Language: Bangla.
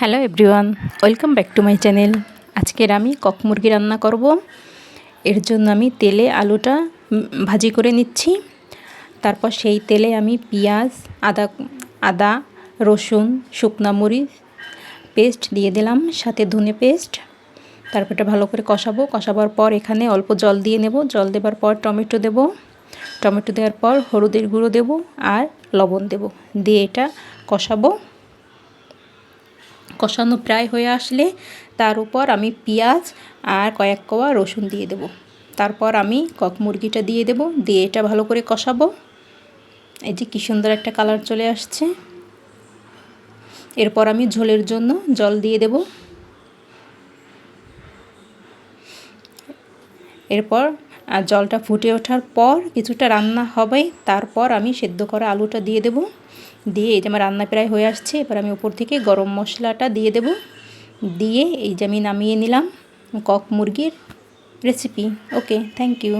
Hello everyone, welcome back to my channel. আজকের আমি কক মুরগি রান্না করব। এর জন্য আমি তেলে আলুটা ভাজি করে নিচ্ছি। তারপর সেই তেলে আমি পেঁয়াজ, আদা আদা, রসুন, শুকনা মরিচ পেস্ট দিয়ে দিলাম, সাথে ধনে পেস্ট। তারপর এটা ভালো করে কষাবো। কষাবার পর এখানে অল্প জল দিয়ে নেব। জল দেবার পর টমেটো দেব। টমেটো দেওয়ার পর হলুদের গুঁড়ো দেব আর লবণ দেব। দিয়ে এটা কষাবো। কষানো প্রায় হয়ে আসলে তার উপর আমি পেঁয়াজ আর কয়েক কোয়া রসুন দিয়ে দেব। তারপর আমি কক মুরগিটা দিয়ে দেব, দিয়ে এটা ভালো করে কষাবো। এই যে কী সুন্দর একটা কালার চলে আসছে। এরপর আমি ঝোলের জন্য জল দিয়ে দেব। এরপর আর জলটা ফুটে ওঠার পর কিছুটা রান্না হবে, তারপর আমি সেদ্ধ করা আলুটা দিয়ে দেব। দিয়ে এই যে আমার রান্না প্রায় হয়ে আসছে, এবার আমি উপর থেকে গরম মশলাটা দিয়ে দেব। দিয়ে এই যে আমি নামিয়ে নিলাম কক মুরগির রেসিপি ওকে থ্যাংক ইউ